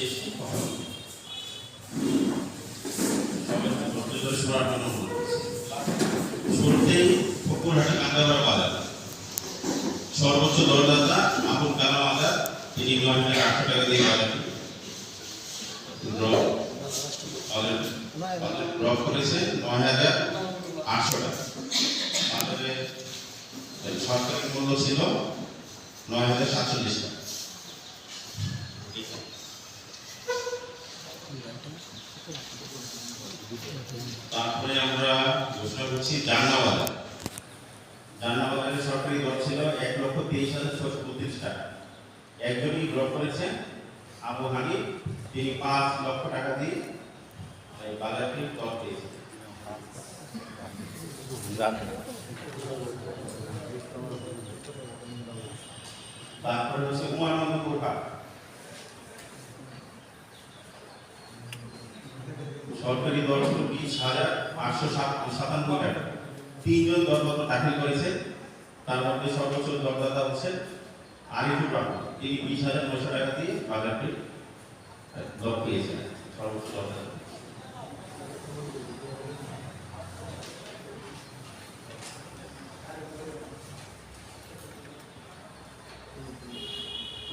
করছি। শুরুতেই ফকুরহাটে কান্দাবার বাজার সর্বোচ্চ দরদাতা আবুল কালাম আজাদ তিনি নয় হাজার আটশো টাকা দিয়ে বাজারটি ড্র ড্র করেছে নয় হাজার আটশো টাকা বাজারে সরকারি মূল্য ছিল নয় হাজার সাতচল্লিশ টাকা তারপরে আমরা ঘোষণা করছি জান্না বাজার সরকারি দর ছিল এক লক্ষ তেইশ হাজার ছশো বত্রিশ টাকা। একজনই ড্র করেছেন আবু হানিফ। তিনি পাঁচ লক্ষ টাকা দিয়ে এই বাজারটি দর পেয়েছেন। তারপরে হচ্ছে সরকারি দর ছিল বিশ হাজার আটশো সাতানব্বই টাকা। তিনজন দরপত্র দাখিল করেছে। তার মধ্যে সর্বোচ্চ দরদাতা হচ্ছেন আরিফুর রহমান। তিনি বিশ হাজার নশো টাকা দিয়ে বাজারটি দর পেয়েছেন। সর্বোচ্চ দরদাতা।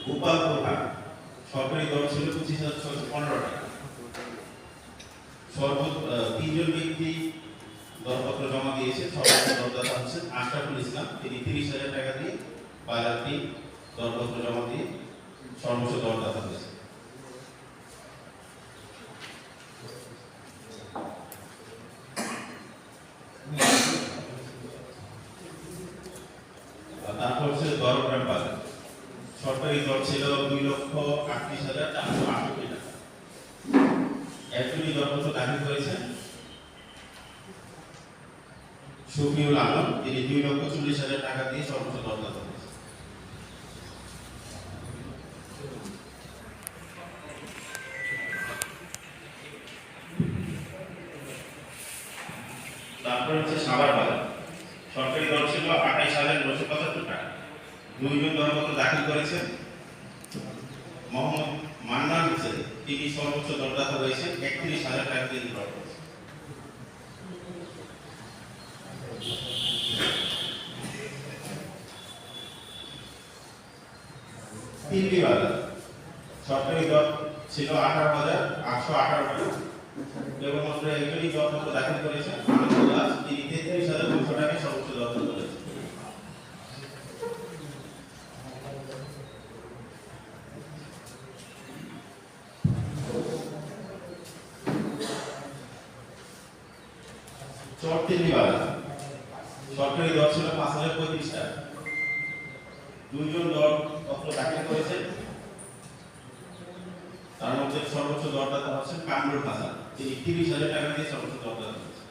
গোপালপুর হাট। সরকারি দর ছিল পঁচিশ হাজার ছশো পনেরো টাকা। সর্ব তিনজন ব্যক্তি দরপত্র জমা দিয়েছে সর্বোচ্চ দরদাতা হচ্ছেন আশরাফুল ইসলাম। তিনি তিরিশ হাজার টাকা দিয়ে বাজারটি দরপত্র জমা দিয়ে সর্বোচ্চ দরদাতা হয়েছে তারপর হচ্ছে দরগ্রাম বাজার সরকারি দর ছিল দুই লক্ষ আটত্রিশ হাজার চারশো টাকা একজনই দরপত্র দাখিল করেছেন শফিউল আলম, তিনি দুই লক্ষ চল্লিশ হাজার টাকা দিয়ে সর্বোচ্চ হয়েছে তারপর হচ্ছে সাভার বাজার সরকারি দর ছিল আঠাইশ হাজার নশো পঁচাত্তর টাকা। দুইজন দরপত্র দাখিল করেছেন। মোহাম্মদ মান্নান হোসেন তিনি সর্বোচ্চ দরদাতা হয়েছেন একত্রিশ হাজার টাকা করেছেন। তিনটি বাজার, সরকারি দর ছিল আঠারো হাজার আটশো আঠারো টাকা। কেবলমাত্র একজনই দরপত্র দাখিল তিনি তেত্রিশ হাজার দুশো টাকায় সর্বোচ্চ দরপত্র করেছেন বাজার। সরকারি দর ছিল পাঁচ হাজার পঁয়ত্রিশ টাকা দুইজন দর পত্র দাখিল করেছেন তার মধ্যে সর্বোচ্চ দরদাতা হচ্ছেন কামরুল হাসান। তিনি তিরিশ হাজার টাকা দিয়ে সর্বোচ্চ দরদাতা হয়েছেন।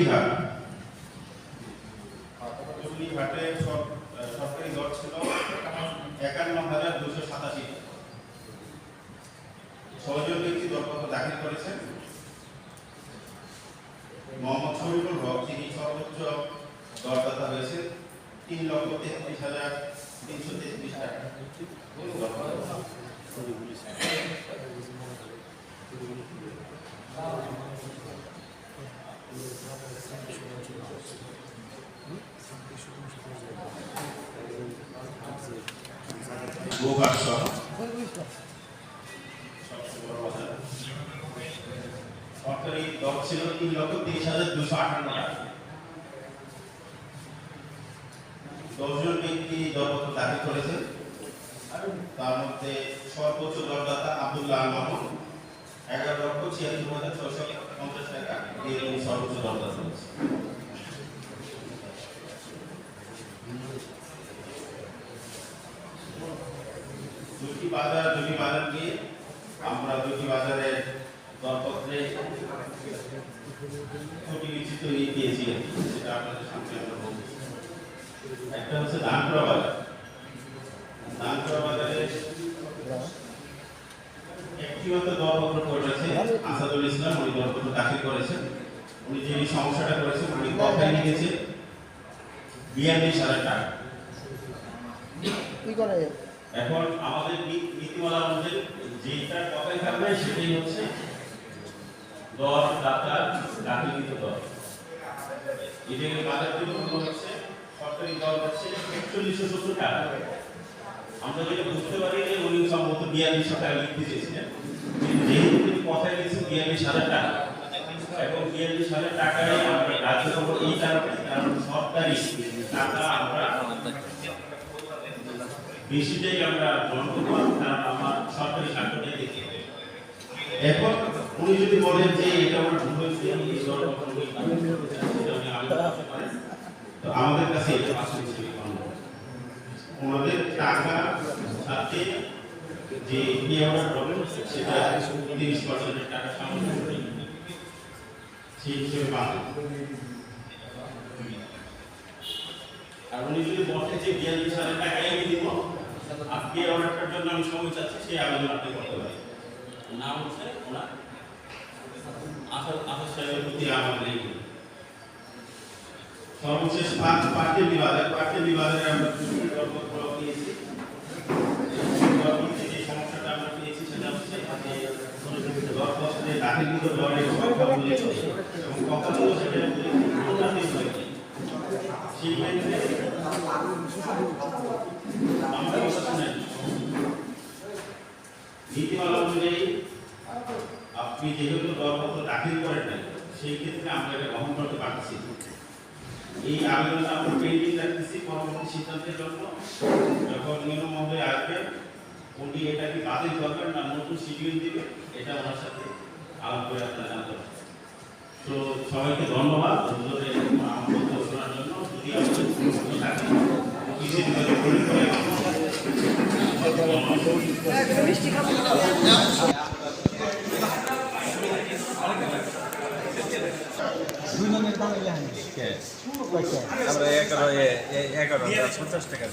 কুল্লিহাট কুল্লিহাটে সরকারি দর ছিল একান্ন হাজার দুশো সাতাশি। ছয়জন ব্যক্তি দরপত্র দাখিল করেছেন। মোহাম্মদ শরীফুল হক তিনি সর্বোচ্চ দরদাতা হয়েছে তিন লক্ষ তেত্রিশ হাজার তিনশো তেত্রিশ টাকা। সরকারি দর ছিল তার মধ্যে সর্বোচ্চ দরদাতা আব্দুল্লাহ আল মামুন এগারো লক্ষ ছিয়াত্তর হাজার ছশো দুটি বাজার দুটি বাজার নিয়ে আমরা দুটি বাজারের দরপত্রে কিছু তৈরি দিয়েছি একটা হচ্ছে ধানপুরা বাজার ধানপুরা বাজারে ব্যক্তিগত দরপত্র করেছে আসাদুল ইসলাম উনি দরপত্র দাখিল করেছেন। উনি যে সমস্যাটা করেছেন উনি কথায় লিখেছে বিয়াল্লিশ হাজার টাকা কি করে? এখন আমাদের নীতিমালা অনুযায়ী যেটা কথায় থাকবে সেটাই হচ্ছে দর দাতা দাখিলকৃত দর বাজার হচ্ছে সরকারি দর হচ্ছে একচল্লিশশো সত্তর টাকা। আমরা যেটা বুঝতে পারি যে উনি সম্ভবত বিয়াল্লিশশো টাকা লিখতে চেয়েছিলেন। যেহেতু তিনি টাকা এবং বিয়াল্লিশ হাজার টাকায় আমরা রাজ্য আমরা বেশিটাই আমরা গ্রহণ করব কারণ আমার সরকারি এখন উনি যদি বলেন যে এটা আমার ভুল আমাদের কাছে এটা আসলে ওনাদের টাকা সাথে যে পে অর্ডার হবে সেটা তিরিশ পার্সেন্টের টাকা সামনে সেই হিসেবে পাবেন আর উনি যদি বলেন যে বিয়াল্লিশ হাজার টাকাই আমি দিব, আজকে অর্ডারটার জন্য আমি সময় চাচ্ছি, সেই আবেদন আপনি করতে পারেন। নাম হচ্ছে, ওনার আসাদ আসাদ সাহেবের প্রতি আমার সর্বশেষ পাঁচ পার্টি বিভাগে পার্টি বিভাগের আমরা দুটি দরপত্র পেয়েছি দরপত্রে যে সমস্যাটা আমরা পেয়েছি সেটা হচ্ছে যে সেই ক্ষেত্রে আমরা শুনেন নীতিমালা আপনি যেহেতু দরপত্র দাখিল করেন নাই সেই ক্ষেত্রে আমরা এটা গ্রহণ করতে পারছি এই আবেদনটা আমরা পেন্ডিং রাখতেছি পরবর্তী সিদ্ধান্তের জন্য যখন নিয়ম মহোদয় আসবে উনি এটা কি বাতিল করবেন না নতুন শিডিউল দিবে এটা ওনার সাথে আলাপ করে আপনারা জানতে পারবেন তো সবাইকে ধন্যবাদ। হুজুরের শোনার জন্য। যদি প্রশ্ন থাকে করে এগারো এগারো পঞ্চাশ টাকা।